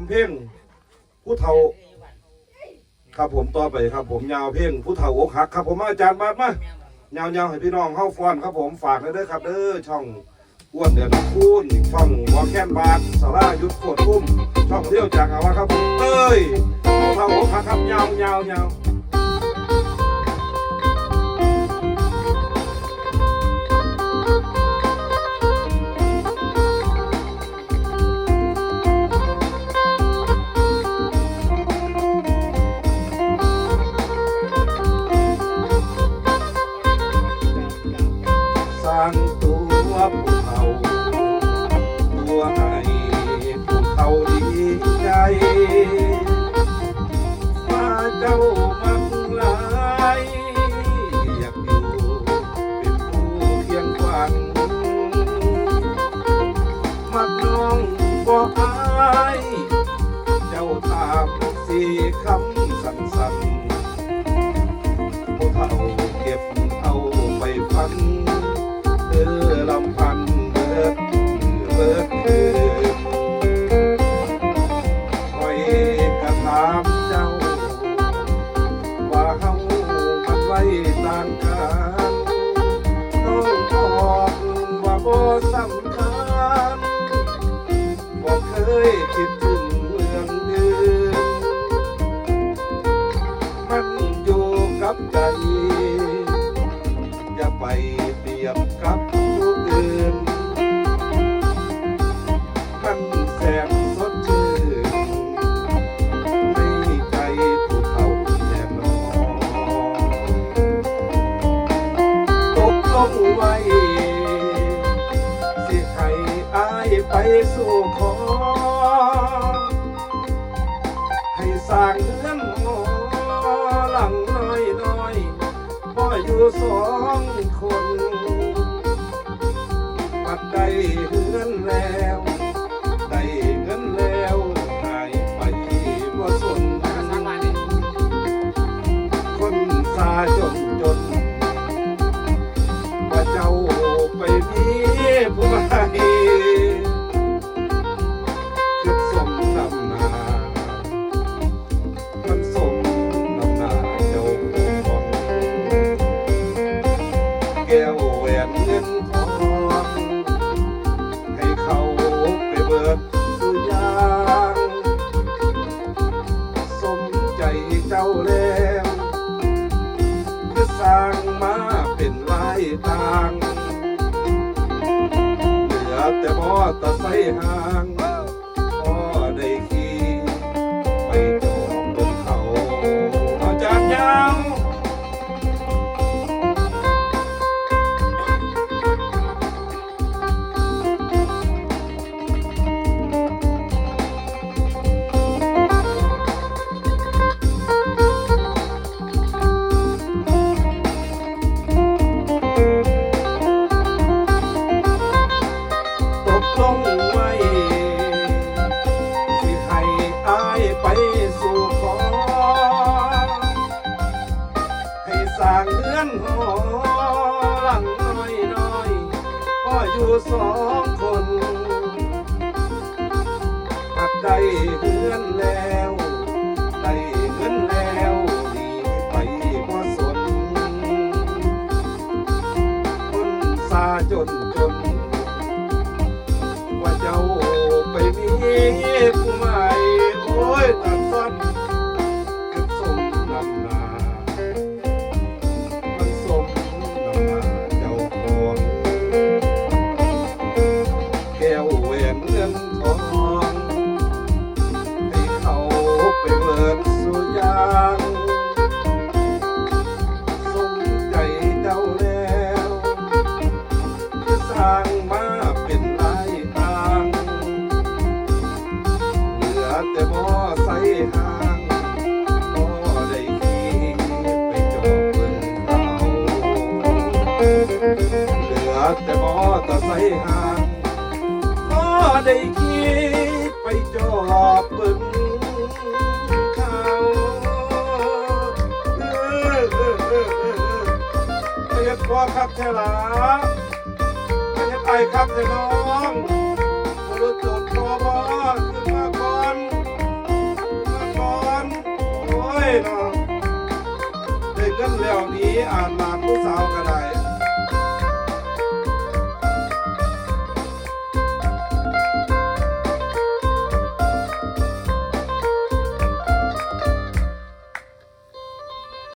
ผมเพ่งผู้เฒ่า ครับผมต่อไปครับ ผมยาวเพ่งผู้เฒ่าอกหักครับ ผมอาจารย์บาดมายาวๆให้พี่น้องเข้าฟ้อนครับผมฝากเลยเด้อครับเด้อช่องอ้วนเดือนคูณช่องวอลแคนบาดสารายุทธโคตรพุ่มช่องเที่ยวจากอาวะครับผมเต้ยผู้เฒ่าอกหักครับยาวยาวยาว ต่างกันน้องบอกว่าบ่สำ ตกลงไว้สิให้อายไปสู่ขอ ให้สร้างเรือนหอหลังน้อยน้อยๆพ่ออยู่สองคน ปัดได้เฮือนแล้ว ลือแต่มอเตอร์ไซห่าง อนหอหลังน้อยน้อยๆพ่ออยู่สองคนหักได้เรือนแล้วได้เงินแล้วดีไปบ่สนคนซาจนจน แต่มอไซค์ห่างก็ได้ขี่ไปจอบเบิ่งเขาเหลือแต่มอเตอร์ไซห่างก็ได้ขี่ไปจอบเบิ่งเขาเออเออเออเออเรียกพ่อครับเทลาไม่ใช่ไปครับเทน้องบรุษโจทย์พอบอขึ้นมา